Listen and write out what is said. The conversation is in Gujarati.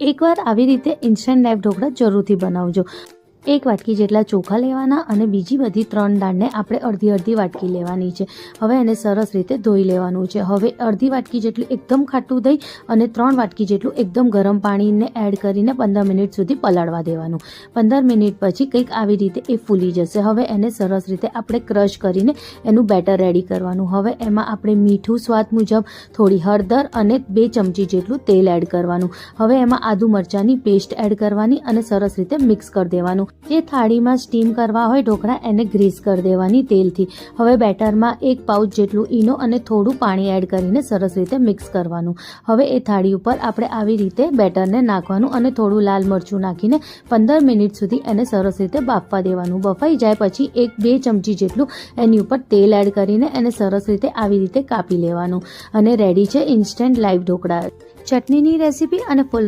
એકવાર આવી રીતે ઇન્સ્ટન્ટ લાઈવ ઢોકળા જરૂરથી બનાવજો. એક વાટકી જેટલા ચોખા લેવાના અને બીજી બધી ત્રણ દાળને આપણે અડધી અડધી વાટકી લેવાની છે. હવે એને સરસ રીતે ધોઈ લેવાનું છે. હવે અડધી વાટકી જેટલું એકદમ ખાટું દહીં અને ત્રણ વાટકી જેટલું એકદમ ગરમ પાણીને એડ કરીને પંદર મિનિટ સુધી પલાળવા દેવાનું. પંદર મિનિટ પછી કંઈક આવી રીતે એ ફૂલી જશે. હવે એને સરસ રીતે આપણે ક્રશ કરીને એનું બેટર રેડી કરવાનું. હવે એમાં આપણે મીઠું સ્વાદ મુજબ થોડી હળદર અને બે ચમચી જેટલું તેલ એડ કરવાનું. હવે એમાં આદુ મરચાંની પેસ્ટ એડ કરવાની અને સરસ રીતે મિક્સ કરી દેવાનું. જે થાળીમાં સ્ટીમ કરવા હોય ઢોકળા એને ગ્રીસ કરી દેવાની તેલથી. હવે બેટરમાં એક પાઉચ જેટલું ઈનો અને થોડું પાણી એડ કરીને સરસ રીતે મિક્સ કરવાનું. હવે એ થાળી ઉપર આપણે આવી રીતે બેટરને નાખવાનું અને થોડું લાલ મરચું નાખીને પંદર મિનિટ સુધી એને સરસ રીતે બાફવા દેવાનું. બફાઈ જાય પછી એક બે ચમચી જેટલું એની ઉપર તેલ એડ કરીને એને સરસ રીતે આવી રીતે કાપી લેવાનું. અને રેડી છે ઇન્સ્ટન્ટ લાઈવ ઢોકળા. ચટણીની રેસીપી અને ફૂલ